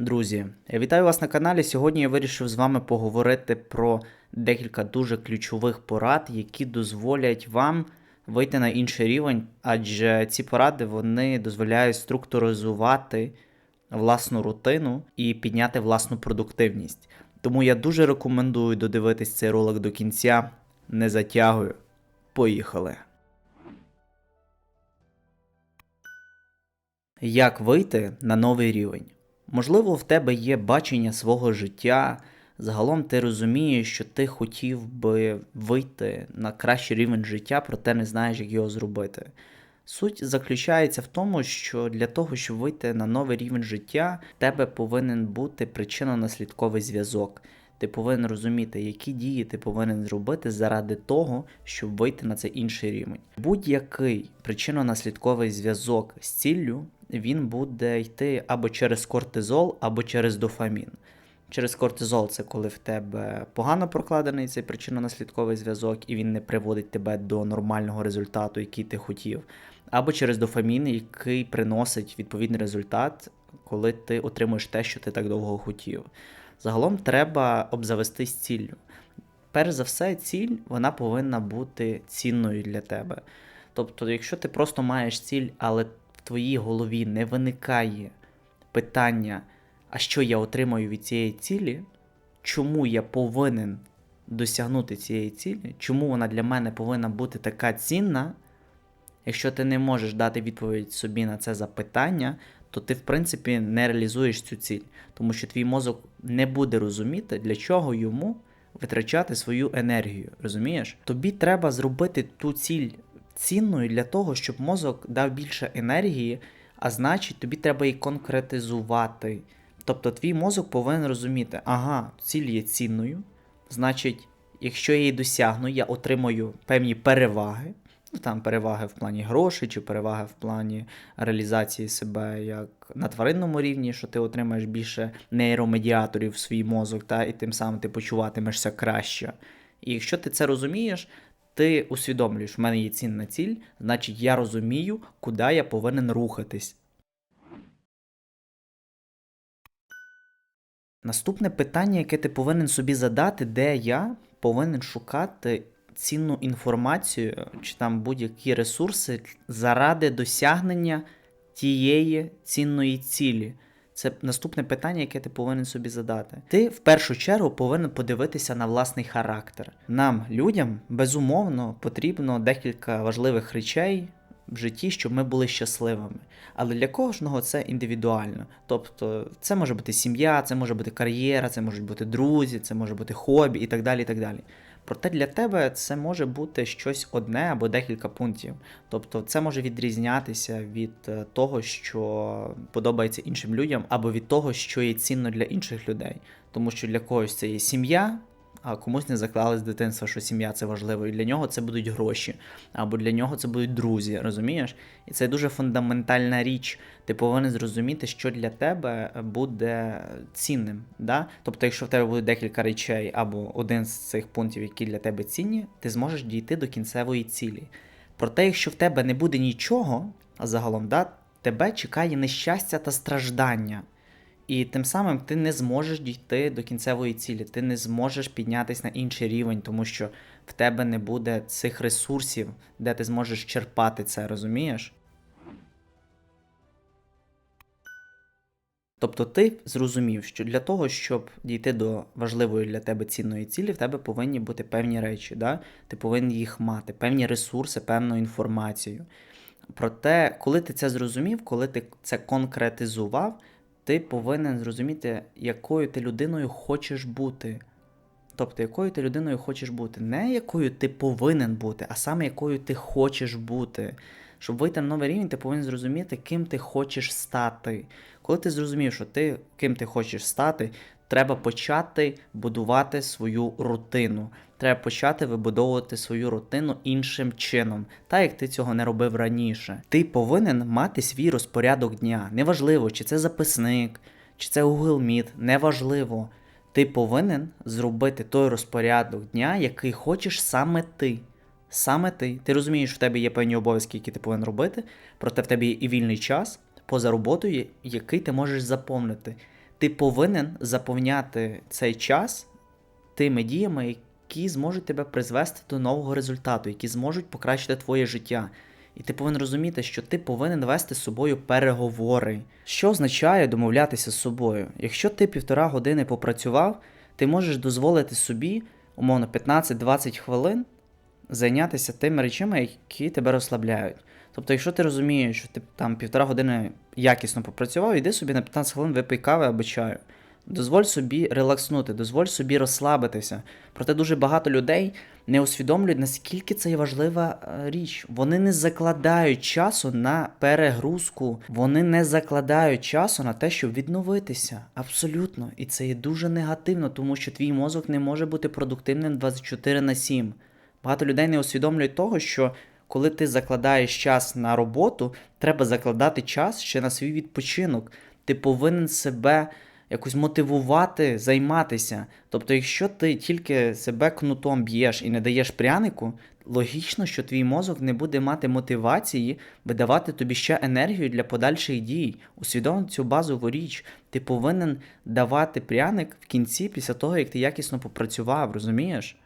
Друзі, вітаю вас на каналі. Сьогодні я вирішив з вами поговорити про декілька дуже ключових порад, які дозволять вам вийти на інший рівень, адже ці поради вони дозволяють структуризувати власну рутину і підняти власну продуктивність. Тому я дуже рекомендую додивитись цей ролик до кінця. Не затягую. Поїхали. Як вийти на новий рівень? Можливо, в тебе є бачення свого життя. Загалом ти розумієш, що ти хотів би вийти на кращий рівень життя, проте не знаєш, як його зробити. Суть заключається в тому, що для того, щоб вийти на новий рівень життя, в тебе повинен бути причинно-наслідковий зв'язок. Ти повинен розуміти, які дії ти повинен зробити заради того, щоб вийти на цей інший рівень. Будь-який причинно-наслідковий зв'язок з ціллю він буде йти або через кортизол, або через дофамін. Через кортизол це коли в тебе погано прокладений цей причинно-наслідковий зв'язок, і він не приводить тебе до нормального результату, який ти хотів. Або через дофамін, який приносить відповідний результат, коли ти отримуєш те, що ти так довго хотів. Загалом треба обзавестись ціллю. Перш за все, ціль вона повинна бути цінною для тебе. Тобто, якщо ти просто маєш ціль, але твоїй голові не виникає питання, а що я отримаю від цієї цілі, чому я повинен досягнути цієї цілі, чому вона для мене повинна бути така цінна, якщо ти не можеш дати відповідь собі на це запитання, то ти, в принципі, не реалізуєш цю ціль, тому що твій мозок не буде розуміти, для чого йому витрачати свою енергію. Розумієш? Тобі треба зробити ту ціль цінною для того, щоб мозок дав більше енергії, а значить, тобі треба її конкретизувати. Тобто твій мозок повинен розуміти, ага, ціль є цінною, значить, якщо я її досягну, я отримаю певні переваги. Ну, там переваги в плані грошей, чи переваги в плані реалізації себе як на тваринному рівні, що ти отримаєш більше нейромедіаторів в свій мозок, та, і тим самим ти почуватимешся краще. І якщо ти це розумієш, ти усвідомлюєш, в мене є цінна ціль, значить я розумію, куди я повинен рухатись. Наступне питання, яке ти повинен собі задати, де я повинен шукати цінну інформацію чи там будь-які ресурси заради досягнення тієї цінної цілі. Це наступне питання, яке ти повинен собі задати. Ти в першу чергу повинен подивитися на власний характер. Нам, людям, безумовно, потрібно декілька важливих речей в житті, щоб ми були щасливими. Але для кожного це індивідуально. Тобто, це може бути сім'я, це може бути кар'єра, це можуть бути друзі, це може бути хобі і так далі. і так далі. Проте для тебе це може бути щось одне або декілька пунктів. Тобто це може відрізнятися від е, того, що подобається іншим людям, або від того, що є цінно для інших людей. Тому що для когось це є сім'я, а комусь не заклали з дитинства, що сім'я це важливо, і для нього це будуть гроші, або для нього це будуть друзі, розумієш? І це дуже фундаментальна річ. Ти повинен зрозуміти, що для тебе буде цінним. Да? Тобто, якщо в тебе буде декілька речей, або один з цих пунктів, які для тебе цінні, ти зможеш дійти до кінцевої цілі. Проте, якщо в тебе не буде нічого, загалом, да, тебе чекає нещастя та страждання. І тим самим ти не зможеш дійти до кінцевої цілі, ти не зможеш піднятися на інший рівень, тому що в тебе не буде цих ресурсів, де ти зможеш черпати це, розумієш? Тобто ти зрозумів, що для того, щоб дійти до важливої для тебе цінної цілі, в тебе повинні бути певні речі, да? ти повинен їх мати, певні ресурси, певну інформацію. Проте, коли ти це зрозумів, коли ти це конкретизував, ти повинен зрозуміти, якою ти людиною хочеш бути. Тобто, якою ти людиною хочеш бути. Не якою ти повинен бути, а саме якою ти хочеш бути. Щоб вийти на новий рівень, ти повинен зрозуміти, ким ти хочеш стати. Коли ти зрозумів, що ти ким ти хочеш стати, треба почати будувати свою рутину. Треба почати вибудовувати свою рутину іншим чином, так як ти цього не робив раніше. Ти повинен мати свій розпорядок дня. Неважливо, чи це записник, чи це Google Meet, неважливо. Ти повинен зробити той розпорядок дня, який хочеш саме ти. Саме ти. Ти розумієш, в тебе є певні обов'язки, які ти повинен робити, проте в тебе є і вільний час поза роботою, який ти можеш заповнити. ти повинен заповняти цей час тими діями, які зможуть тебе призвести до нового результату, які зможуть покращити твоє життя. І ти повинен розуміти, що ти повинен вести з собою переговори. Що означає домовлятися з собою? Якщо ти півтора години попрацював, ти можеш дозволити собі, умовно, 15-20 хвилин зайнятися тими речами, які тебе розслабляють. Тобто, якщо ти розумієш, що ти там півтора години якісно попрацював, іди собі на 15 хвилин випий кави або чаю. Дозволь собі релакснути, дозволь собі розслабитися. Проте дуже багато людей не усвідомлюють, наскільки це є важлива е, річ. Вони не закладають часу на перегрузку, вони не закладають часу на те, щоб відновитися. Абсолютно. І це є дуже негативно, тому що твій мозок не може бути продуктивним 24 на 7. Багато людей не усвідомлюють того, що коли ти закладаєш час на роботу, треба закладати час ще на свій відпочинок. Ти повинен себе якось мотивувати, займатися. Тобто, якщо ти тільки себе кнутом б'єш і не даєш прянику, логічно, що твій мозок не буде мати мотивації видавати тобі ще енергію для подальших дій. Усвідом цю базову річ. Ти повинен давати пряник в кінці після того, як ти якісно попрацював, розумієш?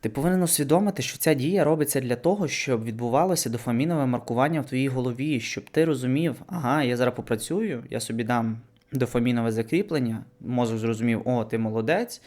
Ти повинен усвідомити, що ця дія робиться для того, щоб відбувалося дофамінове маркування в твоїй голові, щоб ти розумів, ага, я зараз попрацюю, я собі дам дофамінове закріплення, мозок зрозумів, о, ти молодець,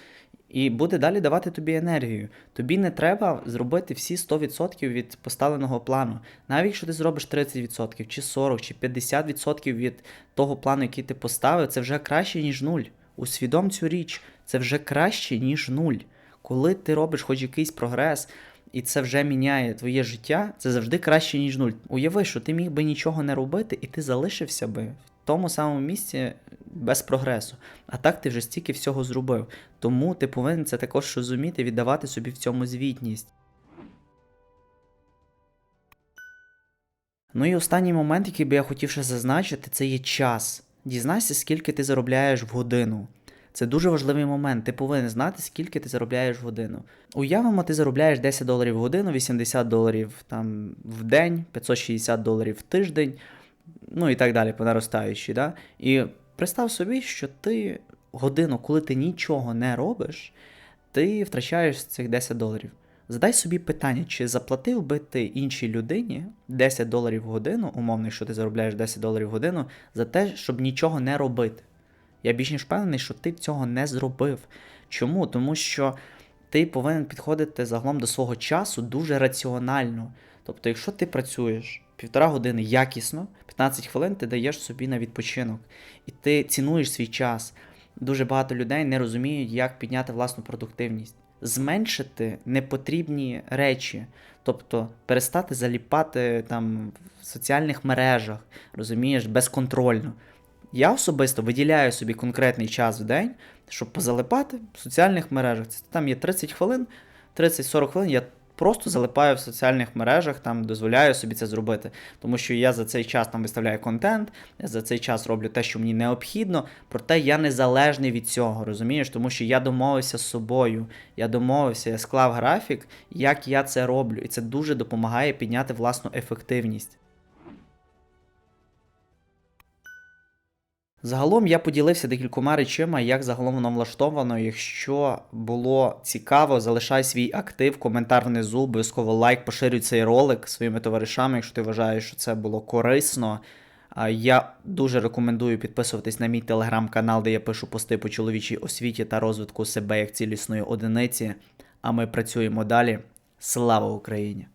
і буде далі давати тобі енергію. Тобі не треба зробити всі 100% від поставленого плану. Навіть якщо ти зробиш 30%, чи 40%, чи 50% від того плану, який ти поставив, це вже краще, ніж нуль. Усвідом цю річ, це вже краще, ніж нуль. Коли ти робиш хоч якийсь прогрес, і це вже міняє твоє життя, це завжди краще, ніж нуль. Уяви, що ти міг би нічого не робити, і ти залишився би в тому самому місці без прогресу. А так ти вже стільки всього зробив. Тому ти повинен це також розуміти, віддавати собі в цьому звітність. Ну і останній момент, який би я хотів ще зазначити, це є час. Дізнайся, скільки ти заробляєш в годину. Це дуже важливий момент. Ти повинен знати, скільки ти заробляєш в годину. Уявимо, ти заробляєш 10 доларів в годину, 80 доларів там в день, 560 доларів в тиждень, ну і так далі, по наростаючій. Да? І представ собі, що ти годину, коли ти нічого не робиш, ти втрачаєш цих 10 доларів. Задай собі питання, чи заплатив би ти іншій людині 10 доларів в годину, умовно, якщо ти заробляєш 10 доларів в годину, за те, щоб нічого не робити. Я більш ніж впевнений, що ти цього не зробив. Чому? Тому що ти повинен підходити загалом до свого часу дуже раціонально. Тобто, якщо ти працюєш півтора години якісно, 15 хвилин ти даєш собі на відпочинок, і ти цінуєш свій час. Дуже багато людей не розуміють, як підняти власну продуктивність, зменшити непотрібні речі, тобто перестати заліпати там в соціальних мережах, розумієш, безконтрольно. Я особисто виділяю собі конкретний час в день, щоб позалипати в соціальних мережах. Це там є 30 хвилин, 30-40 хвилин. Я просто залипаю в соціальних мережах, там дозволяю собі це зробити. Тому що я за цей час там виставляю контент, я за цей час роблю те, що мені необхідно, проте я незалежний від цього, розумієш? Тому що я домовився з собою, я домовився, я склав графік, як я це роблю. І це дуже допомагає підняти власну ефективність. Загалом я поділився декількома речима, як загалом воно влаштовано. Якщо було цікаво, залишай свій актив, коментар внизу, обов'язково лайк, поширюй цей ролик своїми товаришами, якщо ти вважаєш, що це було корисно. Я дуже рекомендую підписуватись на мій телеграм-канал, де я пишу пости по чоловічій освіті та розвитку себе як цілісної одиниці. А ми працюємо далі. Слава Україні!